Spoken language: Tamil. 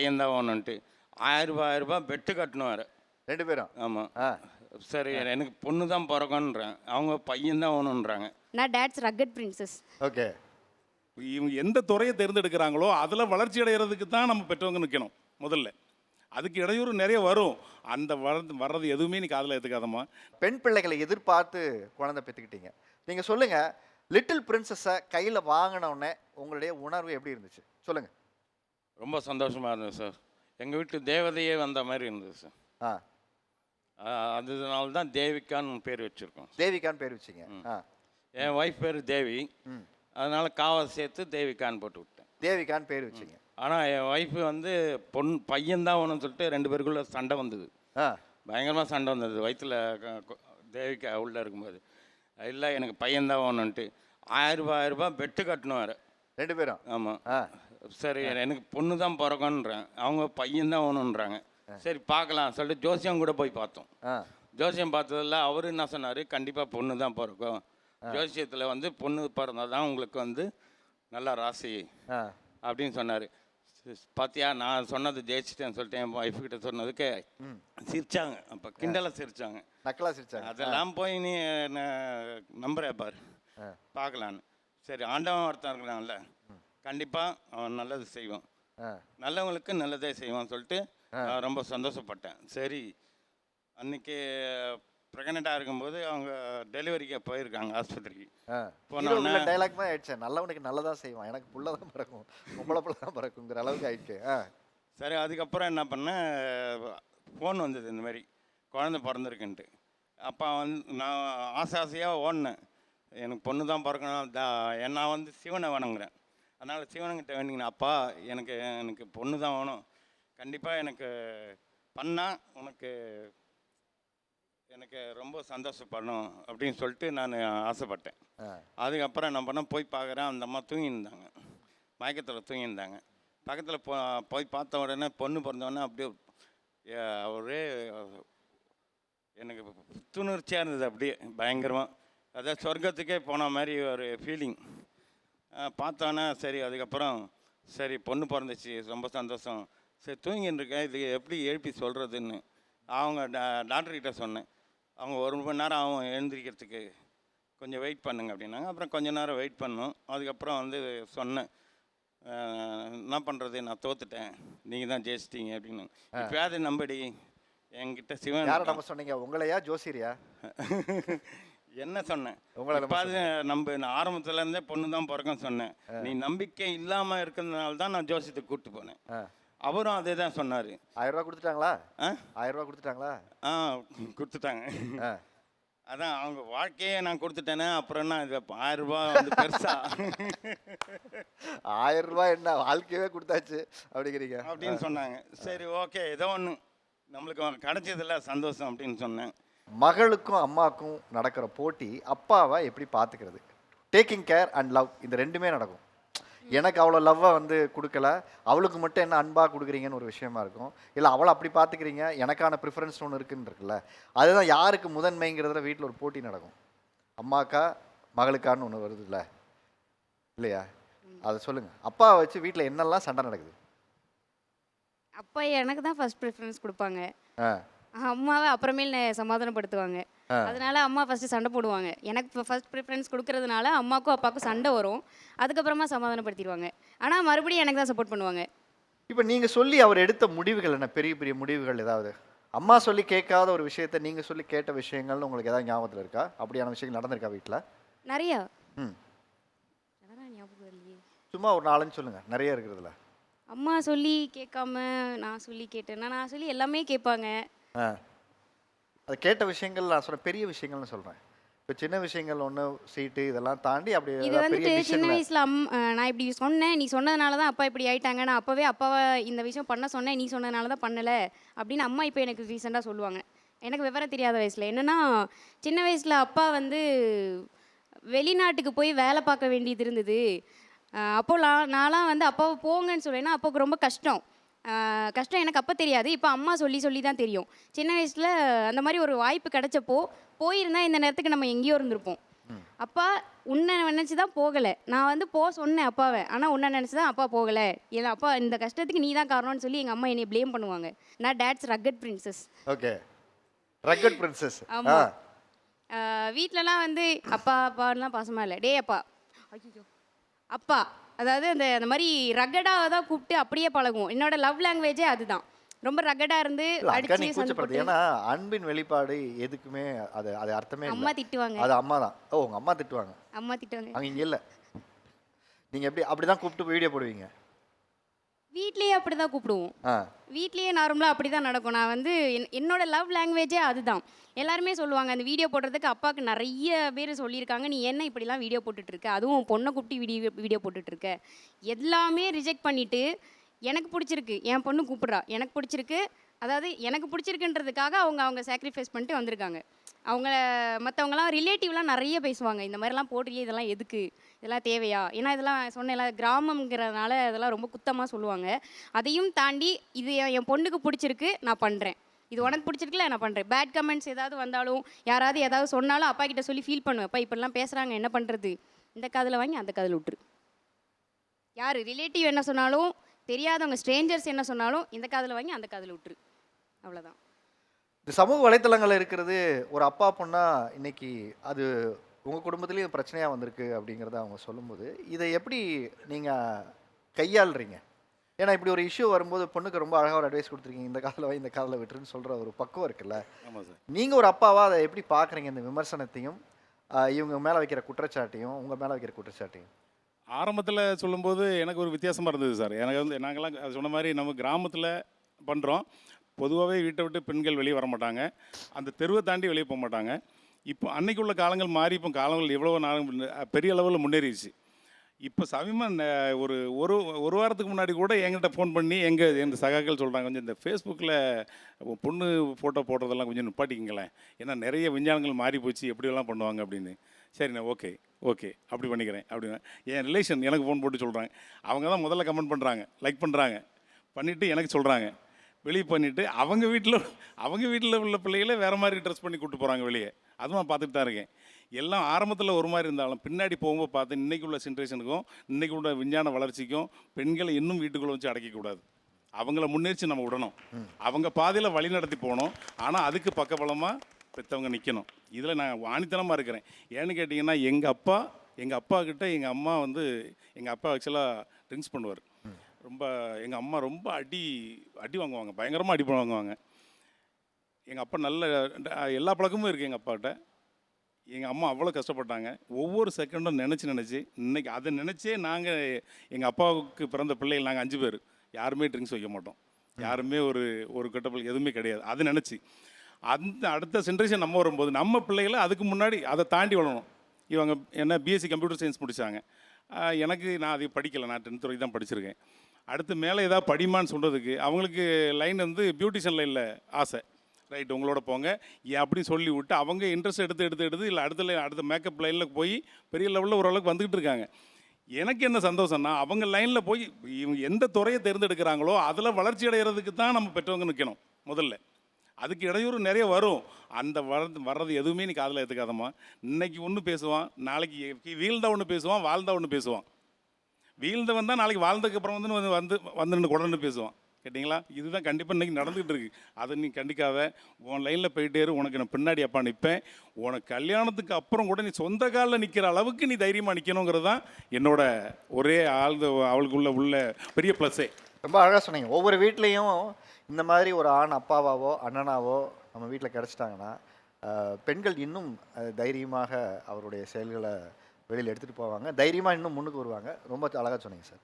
பையன்தான் ரூபாய் ஆயிரம் ரூபாய் பெட்டு கட்டணும் ரெண்டு பேரும்? ஆமாம் ஆ. சரி எனக்கு பொண்ணு தான் பிறக்கன்றேன் அவங்க பையன் தான் வேணுன்றாங்க நான் டேட்ஸ் ரக்கட் பிரின்சஸ் ஓகே. இவங்க எந்த துறையை தேர்ந்தெடுக்கிறாங்களோ அதில் வளர்ச்சி அடைகிறதுக்கு தான் நம்ம பெற்றவங்க நிற்கணும் முதல்ல. அதுக்கு இடையூறு நிறைய வரும். அந்த வர்றது வர்றது எதுவுமே நீ காதில் ஏற்றுக்காதம்மா பெண் பிள்ளைகளை எதிர்பார்த்து குழந்தை பெற்றுக்கிட்டீங்க நீங்கள் சொல்லுங்கள் லிட்டில் பிரின்சஸை கையில் வாங்கினோடனே உங்களுடைய உணர்வு எப்படி இருந்துச்சு? சொல்லுங்கள் ரொம்ப சந்தோஷமாக இருந்தது சார். எங்கள் வீட்டு தேவதையே வந்த மாதிரி இருந்தது சார். ஆ. அதனால தான் தேவிகான்னு பேர் வச்சுருக்கோம் தேவிகான்னு பேர் வச்சிங்க. ஆ. என் ஒய்ஃப் பேர் தேவி. அதனால காவை சேர்த்து தேவிகான்னு போட்டு விட்டேன். தேவிகான்னு பேர் வச்சிங்க. ஆனால் என் ஒய்ஃபு வந்து பொன் பையன்தான் வேணும்னு சொல்லிட்டு ரெண்டு பேருக்குள்ள சண்டை வந்தது. ஆ. பயங்கரமாக சண்டை வந்தது. வயிற்றில் தேவிக்கா உள்ளே இருக்கும்போது. இல்லை எனக்கு பையன்தான் வேணுன்ட்டு ஆயிரம் ரூபாய் ஆயிரம் ரூபாய் பெட்டு கட்டணும் வேறு. ரெண்டு பேரும்? ஆமாம் ஆ. சரி எனக்கு பொண்ணு தான் பிறக்கன்றேன் அவங்க பையன் தான் வேணுன்றாங்க சரி பார்க்கலாம் சொல்லிட்டு ஜோசியம் கூட போய் பார்த்தோம். ஜோசியம் பார்த்ததில் அவர் என்ன சொன்னார்? கண்டிப்பாக பொண்ணு தான் பிறக்கும் ஜோசியத்தில் வந்து பொண்ணு பிறந்தால் தான் உங்களுக்கு வந்து நல்ல ராசி அப்படின்னு சொன்னார். பாத்தியா? நான் சொன்னது ஜெயிச்சிட்டேன்னு சொல்லிட்டு என் ஒய்ஃப் கிட்ட சொன்னதுக்கு சிரிச்சாங்க. அப்போ கிண்டலாக சிரிச்சாங்க. நக்கலா சிரிச்சாங்க. அதெல்லாம் போய் நீ நம்புற பாரு. பார்க்கலான்னு. சரி ஆண்டவன் ஒருத்தன் இருக்கிறான்ல. கண்டிப்பாக அவன் நல்லது செய்வான். நல்லவங்களுக்கு நல்லதே செய்வான் சொல்லிட்டு நான் ரொம்ப சந்தோஷப்பட்டேன். சரி அன்னைக்கு ப்ரெக்னெண்ட்டாக இருக்கும்போது அவங்க டெலிவரிக்கு போயிருக்காங்க ஆஸ்பத்திரிக்கு. ஆ. போன ஹீரோ உள்ள உடனே- டைலாக் மாதிரி ஆயிடுச்சு. நல்லவனுக்கு நல்லதா செய்வான். எனக்கு புள்ள தான் பிறக்கும். பொம்பளை புள்ள தான் பிறக்குங்கிற அளவுக்கு ஆயிடுச்சு. சரி அதுக்கப்புறம் என்ன பண்ணேன்? ஃபோன் வந்தது இந்த மாதிரி. குழந்தை பிறந்திருக்குன்ட்டு. அப்போ வந்து நான் ஆசை ஆசையாக ஓடினேன். எனக்கு பொண்ணு தான் பிறக்கணும். தா நான் வந்து சிவனை வணங்குறேன். அதனால் சிவனுங்கிட்ட வேண்டிங்கண்ணா அப்பா எனக்கு எனக்கு பொண்ணு தான் வேணும். கண்டிப்பாக எனக்கு பண்ணால் உனக்கு எனக்கு ரொம்ப சந்தோஷப்படணும் அப்படின்னு சொல்லிட்டு நான் ஆசைப்பட்டேன். அதுக்கப்புறம் என்ன பண்ணேன் போய் பார்க்குறேன் அந்த அம்மா தூங்கியிருந்தாங்க. மயக்கத்தில் தூங்கியிருந்தாங்க. பக்கத்தில் போ போய் பார்த்த உடனே பொண்ணு பிறந்த உடனே அப்படியே ஒரே எனக்கு புத்துணர்ச்சியாக இருந்தது அப்படியே பயங்கரமாக அதாவது சொர்க்கத்துக்கே போன மாதிரி ஒரு ஃபீலிங் பார்த்தோன்னே சரி அதுக்கப்புறம் சரி பொண்ணு பிறந்துச்சு ரொம்ப சந்தோஷம். சரி தூங்கின்னு இருக்கேன் இது எப்படி எழுப்பி சொல்கிறதுன்னு அவங்க டா டாக்டர்கிட்ட சொன்னேன். அவங்க ஒரு மணி நேரம் ஆகும் எழுந்திரிக்கிறதுக்கு. கொஞ்சம் வெயிட் பண்ணுங்க அப்படின்னாங்க. அப்புறம் கொஞ்ச நேரம் வெயிட் பண்ணோம். அதுக்கப்புறம் வந்து சொன்னேன். என்ன பண்ணுறது நான் தோத்துட்டேன். நீங்கள் தான் ஜெயிச்சிட்டீங்க அப்படின்னு. இப்போயாவது நம்படி? என்கிட்ட சிவன் யாரை நம்ம சொன்னீங்க? உங்களையா ஜோசியரியா? என்ன சொன்னேன்? உங்களை நம்ம ஆரம்பத்துல இருந்தே பொண்ணு தான் பிறக்கும் சொன்னேன் நீ நம்பிக்கை இல்லாம இருக்கிறதுனால தான் நான் ஜோசியத்துக்கு கூப்பிட்டு போனேன். அவரும் அதே தான் சொன்னார். ஆயிரம் ரூபா கொடுத்துட்டாங்களா? ஆயிரம் ரூபா கொடுத்துட்டாங்களா? ஆ கொடுத்துட்டாங்க. அதான் அவங்க வாழ்க்கையே நான் கொடுத்துட்டேனே அப்புறம் என்ன இது? ஆயிரம் ரூபாய் வந்து பெருசா? ஆயிரம் ரூபாய் என்ன? வாழ்க்கையவே கொடுத்தாச்சு. அப்படிங்கிறீங்க. அப்படின்னு சொன்னாங்க. சரி ஓகே. ஏதோ ஒன்று நம்மளுக்கு கிடைச்சதில்ல சந்தோஷம் அப்படின்னு சொன்னேன். மகளுக்கும் அம்மாக்கும் நடக்கிற போட்டி அப்பாவை எப்படி பார்த்துக்கிறது? டேக்கிங் கேர் அண்ட் லவ் இந்த ரெண்டுமே நடக்கும். எனக்கு அவ்வளோ லவ்வை வந்து கொடுக்கல. அவளுக்கு மட்டும் என்ன அன்பாக கொடுக்குறீங்கன்னு ஒரு விஷயமா இருக்கும். இல்லை அவளை அப்படி பார்த்துக்கிறீங்க. எனக்கான ப்ரிஃபரன்ஸ் ஒன்று இருக்குன்னு இருக்குல்ல. அதுதான் யாருக்கு முதன்மைங்கிறதுல வீட்டில் ஒரு போட்டி நடக்கும். அம்மாக்கா மகளுக்கான்னு ஒன்று வருது இல்லை. இல்லையா? அதை சொல்லுங்கள் அப்பாவை வச்சு வீட்டில் என்னெல்லாம் சண்டை நடக்குது? அப்பா எனக்கு தான் ஃபர்ஸ்ட் ப்ரிஃபரன்ஸ் கொடுப்பாங்க. அம்மாவை அப்புறமேல் சமாதானப்படுத்துவாங்க. அதனால அம்மா ஃபர்ஸ்ட் சண்டை போடுவாங்க. எனக்கு ஃபர்ஸ்ட் ப்ரிஃபரன்ஸ் கொடுக்கறதுனால அம்மாக்கும் அப்பாவுக்கும் சண்டை வரும். அதுக்கப்புறமா சமாதானப்படுத்திடுவாங்க. ஆனால் மறுபடியும் எனக்கு தான் சப்போர்ட் பண்ணுவாங்க. இப்போ நீங்கள் சொல்லி அவர் எடுத்த முடிவுகள் என்ன? பெரிய பெரிய முடிவுகள் ஏதாவது? அம்மா சொல்லி கேட்காத ஒரு விஷயத்த நீங்கள் சொல்லி கேட்ட விஷயங்கள்னு உங்களுக்கு ஏதாவது ஞாபகத்தில் இருக்கா? அப்படியான விஷயங்கள் நடந்திருக்கா வீட்டில் நிறையா. ம். சும்மா ஒரு நாலஞ்சு சொல்லுங்கள் நிறைய இருக்கிறதுல. அம்மா சொல்லி கேட்காம நான் சொல்லி கேட்டேன்னா நான் சொல்லி எல்லாமே கேட்பாங்க. அது கேட்ட விஷயங்கள் நான் சொல்ற பெரிய விஷயங்கள்னு சொல்கிறேன் இப்போ சின்ன விஷயங்கள் ஒன்று சீட்டு இதெல்லாம் தாண்டி அப்படி இது வந்துட்டு சின்ன வயசுல அம் நான் இப்படி சொன்னேன் நீ சொன்னதுனால தான் அப்பா இப்படி ஆயிட்டாங்க. நான் அப்பவே அப்பாவை இந்த விஷயம் பண்ண சொன்னேன் நீ சொன்னதுனால தான் பண்ணல அப்படின்னு அம்மா இப்போ எனக்கு ரீசெண்டாக சொல்லுவாங்க. எனக்கு விவரம் தெரியாத வயசுல. என்னன்னா சின்ன வயசுல அப்பா வந்து வெளிநாட்டுக்கு போய் வேலை பார்க்க வேண்டியது இருந்தது. அஹ் அப்போ நான் நான்லாம் வந்து அப்பாவை போங்கன்னு சொல்லேன்னா அப்பாவுக்கு ரொம்ப கஷ்டம். கஷ்டம் எனக்கு அப்போ தெரியாது. இப்போ அம்மா சொல்லி சொல்லி தான் தெரியும். சின்ன வயசில் அந்த மாதிரி ஒரு வாய்ப்பு கிடைச்சப்போ போயிருந்தா இந்த நேரத்துக்கு நம்ம எங்கேயோ இருந்திருப்போம். அப்பா உன்னை நினச்சி தான் போகலை. நான் வந்து போ சொன்னேன் அப்பாவை. ஆனால் உன்னை நினச்சி தான் அப்பா போகலை. ஏன்னா அப்பா இந்த கஷ்டத்துக்கு நீ தான் காரணம்னு சொல்லி எங்கள் அம்மா என்னை ப்ளேம் பண்ணுவாங்க. நான் dad's rugged princess okay. Rugged princess ஆமா. ஆ. வீட்டிலலாம் வந்து அப்பா அப்பாலாம் பாசமாக இல்லை. டே அப்பா. ஐயோ அப்பா அதாவது அந்த அந்த மாதிரி ரகடாக தான் கூப்பிட்டு அப்படியே பழகுவோம். என்னோட லவ் லாங்குவேஜே அதுதான். ரொம்ப ரகடாக இருந்து அடிச்சு சண்டை ஏன்னா அன்பின் வெளிப்பாடு எதுக்குமே அது அது அர்த்தமே அம்மா திட்டுவாங்க. அது அம்மா தான். ஓ உங்க அம்மா திட்டுவாங்க. அம்மா திட்டுவாங்க. அங்க இங்க இல்ல. நீங்க எப்படி அப்படிதான் கூப்பிட்டு வீடியோ போடுவீங்க? வீட்லேயே அப்படி தான் கூப்பிடுவோம் வீட்லேயே நார்மலாக அப்படி தான் நடக்கும். நான் வந்து என் என்னோட லவ் லாங்குவேஜே அதுதான். எல்லாருமே சொல்லுவாங்க அந்த வீடியோ போடுறதுக்கு அப்பாவுக்கு நிறைய பேர் சொல்லியிருக்காங்க. நீ என்ன இப்படிலாம் வீடியோ போட்டுட்டு இருக்க அதுவும் பொண்ணை கூப்பிட்டு வீடியோ வீடியோ போட்டுட்டு இருக்க எல்லாமே ரிஜெக்ட் பண்ணிட்டு எனக்கு பிடிச்சிருக்கு. என் பொண்ணு கூப்பிட்றா. எனக்கு பிடிச்சிருக்கு. அதாவது எனக்கு பிடிச்சிருக்குன்றதுக்காக அவங்க அவங்க சாக்ரிஃபைஸ் பண்ணிட்டு வந்திருக்காங்க. அவங்க மற்றவங்களாம் ரிலேட்டிவ்லாம் நிறைய பேசுவாங்க. இந்த மாதிரிலாம் போடுறியே இதெல்லாம் எதுக்கு? இதெல்லாம் தேவையா? ஏன்னா இதெல்லாம் சொன்னேன்ல கிராமங்கிறதுனால இதெல்லாம் ரொம்ப குத்தமாக சொல்லுவாங்க. அதையும் தாண்டி இது என் என் பொண்ணுக்கு பிடிச்சிருக்கு நான் பண்ணுறேன் இது உனக்கு பிடிச்சிருக்குல்ல நான் பண்ணுறேன் பேட் கமெண்ட்ஸ் ஏதாவது வந்தாலும் யாராவது ஏதாவது சொன்னாலும் அப்பா கிட்ட சொல்லி ஃபீல் பண்ணுவேன். அப்பா இப்படிலாம் பேசுகிறாங்க என்ன பண்ணுறது இந்த காதில் வாங்கி அந்த காதில் விட்டுரு. யார்? ரிலேட்டிவ் என்ன சொன்னாலும் தெரியாதவங்க ஸ்ட்ரேஞ்சர்ஸ் என்ன சொன்னாலும் இந்த காதில் வாங்கி அந்த காதில் விட்டுரு. அவ்வளோதான் இந்த சமூக வலைத்தளங்கள்ல இருக்கிறது ஒரு அப்பா பொண்ணா இன்னைக்கு அது உங்க குடும்பத்திலயும் இது பிரச்சனையா வந்திருக்கு அப்படிங்கிறத அவங்க சொல்லும்போது இதை எப்படி நீங்க கையாளுறீங்க? ஏன்னா இப்படி ஒரு இஷ்யூ வரும்போது பொண்ணுக்கு ரொம்ப அழகா ஒரு அட்வைஸ் கொடுத்துருக்கீங்க இந்த காதில் வை இந்த காதில் விட்டுருன்னு சொல்ற ஒரு பக்குவம் இருக்குல்ல? ஆமாம் சார். நீங்க ஒரு அப்பாவா அதை எப்படி பாக்குறீங்க இந்த விமர்சனத்தையும் இவங்க மேல வைக்கிற குற்றச்சாட்டையும் உங்க மேல வைக்கிற குற்றச்சாட்டையும்? ஆரம்பத்தில் சொல்லும்போது எனக்கு ஒரு வித்தியாசமாக இருந்தது சார். எனக்கு வந்து நாங்கள்லாம் சொன்ன மாதிரி நம்ம கிராமத்தில் பண்ணுறோம் பொதுவாகவே வீட்டை விட்டு பெண்கள் வெளியே வர மாட்டாங்க. அந்த தெருவை தாண்டி வெளியே போக மாட்டாங்க. இப்போ அன்னைக்கு உள்ள காலங்கள் மாறி இப்போ காலங்கள் எவ்வளோ நாளும் பெரிய அளவில் முன்னேறிடுச்சு. இப்போ சமீபம் ஒரு ஒரு ஒரு வாரத்துக்கு முன்னாடி கூட எங்கிட்ட ஃபோன் பண்ணி எங்கள் எங்கள் சகாக்கள் சொல்கிறாங்க கொஞ்சம் இந்த ஃபேஸ்புக்கில் பொண்ணு ஃபோட்டோ போடுறதெல்லாம் கொஞ்சம் நிப்பாட்டிக்கிங்களேன். ஏன்னா நிறைய விஞ்ஞானங்கள் மாறி போச்சு எப்படியெல்லாம் பண்ணுவாங்க அப்படின்னு. சரிண்ணே ஓகே ஓகே அப்படி பண்ணிக்கிறேன் அப்படின்னா. என் ரிலேஷன் எனக்கு ஃபோன் போட்டு சொல்கிறாங்க அவங்க தான் முதல்ல கமெண்ட் பண்ணுறாங்க லைக் பண்ணுறாங்க பண்ணிவிட்டு எனக்கு சொல்கிறாங்க வெளியே பண்ணிவிட்டு அவங்க வீட்டில் அவங்க வீட்டில் உள்ள பிள்ளைகளே வேறு மாதிரி ட்ரெஸ் பண்ணி கூப்பிட்டு போகிறாங்க வெளியே. அதுவும் நான் பார்த்துட்டு தான் இருக்கேன். எல்லாம் ஆரம்பத்தில் ஒரு மாதிரி இருந்தாலும் பின்னாடி போகும்போது பார்த்து இன்னைக்கு உள்ள ஜென்ரேஷனுக்கும் இன்னைக்கு உள்ள விஞ்ஞான வளர்ச்சிக்கும் பெண்களை இன்னும் வீட்டுக்குள்ளே வச்சு அடக்கிக்கூடாது அவங்கள முன்னேறிச்சு நம்ம விடணும். அவங்க பாதையில் வழி நடத்தி போகணும். ஆனால் அதுக்கு பக்கபலமாக பெற்றவங்க நிற்கணும் இதில் நான் ஆணித்தனமாக இருக்கிறேன். ஏன்னு கேட்டிங்கன்னா எங்கள் அப்பா எங்கள் அப்பா கிட்ட எங்கள் அம்மா வந்து எங்கள் அப்பா ஆக்சுவலாக ட்ரிங்க்ஸ் பண்ணுவார். ரொம்ப எங்கள் அம்மா ரொம்ப அடி அடி வாங்குவாங்க. பயங்கரமாக அடி வாங்குவாங்க. எங்கள் அப்பா நல்ல எல்லா பழக்கமும் இருக்குது எங்கள் அப்பாட்ட. எங்கள் அம்மா அவ்வளோ கஷ்டப்பட்டாங்க. ஒவ்வொரு செகண்டும் நினச்சி நினச்சி இன்றைக்கி அதை நினச்சே நாங்கள் எங்கள் அப்பாவுக்கு பிறந்த பிள்ளைகள் நாங்கள் அஞ்சு பேர். யாருமே ட்ரிங்க்ஸ் வைக்க மாட்டோம். யாருமே ஒரு ஒரு கெட்டபிள் எதுவுமே கிடையாது. அதை நினச்சி. அந்த அடுத்த ஜென்ரேஷன் நம்ம வரும்போது நம்ம பிள்ளைகளை அதுக்கு முன்னாடி அதை தாண்டி வளரணும். இவங்க என்ன பிஎஸ்சி கம்ப்யூட்டர் சயின்ஸ் முடித்தாங்க எனக்கு நான் அதை படிக்கலை. நான் டென்த் வரைக்கும் தான் படிச்சிருக்கேன். அடுத்து மேலே ஏதாவது படிமான்னு சொல்கிறதுக்கு அவங்களுக்கு லைன் வந்து பியூட்டிஷியன் லைனில் ஆசை. ரைட் உங்களோட போங்க. ஏன் அப்படி சொல்லி விட்டு அவங்க இன்ட்ரெஸ்ட் எடுத்து எடுத்து எடுத்து இல்லை அடுத்த line- அடுத்த மேக்கப் லைனில் போய் பெரிய லெவலில் ஓரளவுக்கு வந்துக்கிட்டு இருக்காங்க. எனக்கு என்ன சந்தோஷம்னா அவங்க லைனில் போய் இவங்க எந்த துறையை தேர்ந்தெடுக்கிறாங்களோ அதில் வளர்ச்சி அடைகிறதுக்கு தான் நம்ம பெற்றவங்க நிற்கணும் முதல்ல. அதுக்கு இடையூறு நிறைய வரும். அந்த வர்றது வர்றது எதுவுமே நீ காதில் ஏற்றுக்காதம்மா இன்னைக்கு ஒன்று பேசுவான் நாளைக்கு வீழ்ந்தா ஒன்று பேசுவான் வாழ்ந்தா ஒன்று பேசுவான். வீழ்ந்தவன் தான் நாளைக்கு வாழ்ந்ததுக்கு அப்புறம் வந்து வந்து வந்து வந்து நின்று உடனே பேசுவான். கேட்டிங்களா? இதுதான் கண்டிப்பாக இன்றைக்கி நடந்துகிட்டு இருக்கு. அதை நீ கண்டிக்காத. உன் லைனில் போயிட்டே இரு. உனக்கு நான் பின்னாடி அப்பா நிற்பேன் உனக்கு கல்யாணத்துக்கு அப்புறம் கூட நீ சொந்த காலில் நிற்கிற அளவுக்கு நீ தைரியமாக நிற்கணுங்கிறது தான் என்னோட ஒரே ஆழ்ந்த அவளுக்குள்ள உள்ள பெரிய ப்ளஸ்ஸே ரொம்ப அழகாக சொன்னீங்க. ஒவ்வொரு வீட்லேயும் இந்த மாதிரி ஒரு ஆண் அப்பாவாவோ அண்ணனாவோ நம்ம வீட்டில் கிடச்சிட்டாங்கன்னா பெண்கள் இன்னும் தைரியமாக அவருடைய செயல்களை வெளியில் எடுத்துகிட்டு போவாங்க. தைரியமாக இன்னும் முன்னுக்கு வருவாங்க. ரொம்ப அழகாக சொன்னீங்க சார்.